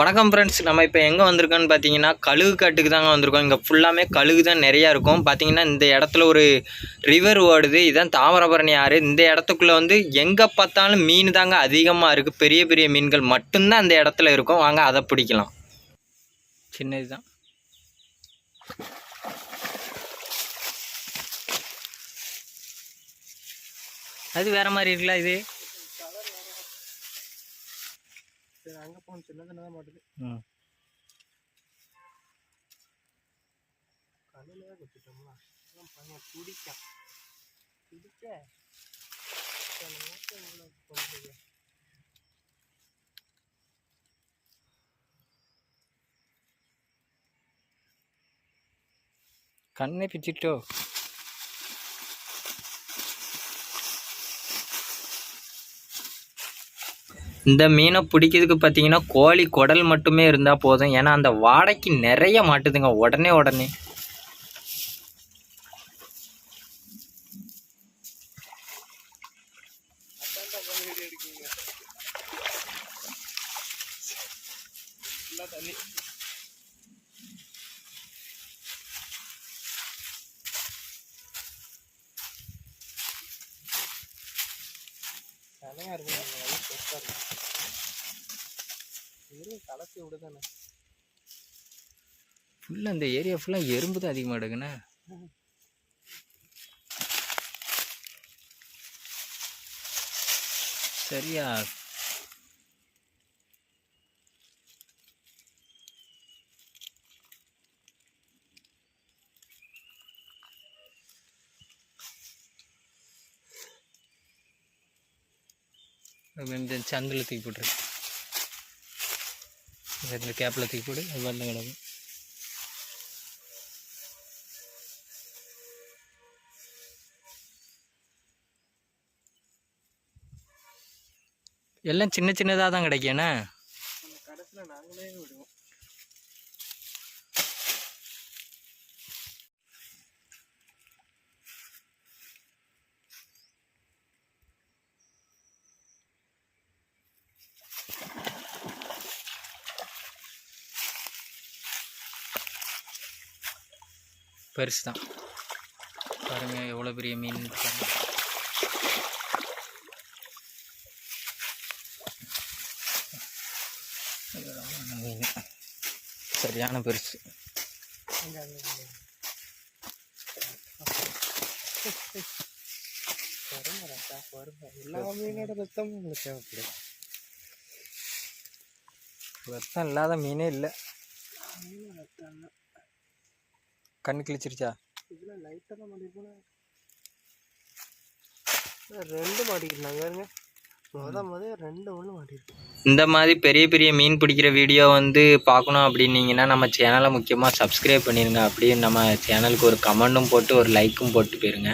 வணக்கம் ஃப்ரெண்ட்ஸ் நம்ம இப்போ எங்கே வந்திருக்கோன்னு பார்த்தீங்கன்னா கழுகு காட்டுக்கு தாங்க வந்திருக்கோம். இங்கே ஃபுல்லாமே கழுகு தான் நிறையா இருக்கும். பார்த்தீங்கன்னா இந்த இடத்துல ஒரு ரிவர் ஓடுது. இதுதான் தாமிரபரணி ஆறு. இந்த இடத்துக்குள்ளே வந்து எங்கே பார்த்தாலும் மீன் தாங்க அதிகமாக இருக்குது பெரிய பெரிய மீன்கள் மட்டும்தான் அந்த இடத்துல இருக்கும். வாங்க அதை பிடிக்கலாம். சின்னது தான். அது வேறு மாதிரி இருக்குல்ல இது? சரி அங்கே போகணும். சின்ன சின்னதாக மாட்டுது. கல்லில் தான் பையன் துடிக்கான் துடிக்க சில நேரத்துல இவ்வளோ பண்ணுறது கண்ணே பிச்சிட்டோ இந்த மீனை பிடிக்கிறதுக்கு பார்த்தீங்கன்னா கோழி குடல் மட்டுமே இருந்தால் போதும். ஏன்னா அந்த வாடைக்கு நிறைய மாட்டுதுங்க உடனே உடனே. தண்ணி செமையாக இருக்கும் அந்த வழி பெருசாக இருக்கும் இரு கலத்தி விடுதானே? ஃபுல்லாக இந்த ஏரியா ஃபுல்லாக எறும்பு தான் அதிகமாக எடுக்குண்ணே. சரியா இந்த சந்தில் தூக்கி போட்டுரு. இந்த கேப்பில் தூக்கி போடு அது வரல கிடக்கும் எல்லாம் சின்ன சின்னதாக தான் கிடைக்கும் என்ன? கடைசியில் நாங்களே விடுவோம். பெருசு தான். பாருங்க எவ்வளோ பெரிய மீன் மீன் சரியான பெருசு. எல்லா மீனோட ரத்தமும் உங்களுக்கு தேவைப்படும் ரத்தம் இல்லாத மீனே இல்லை கண்ணு கிழிச்சிருச்சா? இதில் லைட்டாக தான் மாட்டிருக்கோம் ரெண்டு பாருங்க. மாட்டிருக்கு. இந்த மாதிரி பெரிய பெரிய மீன் பிடிக்கிற வீடியோ வந்து பார்க்கணும் அப்படின்னீங்கன்னா நம்ம சேனலை முக்கியமாக சப்ஸ்கிரைப் பண்ணிடுங்க அப்படியே நம்ம சேனலுக்கு ஒரு கமெண்ட்டும் போட்டு ஒரு லைக்கும் போட்டு போயிருங்க.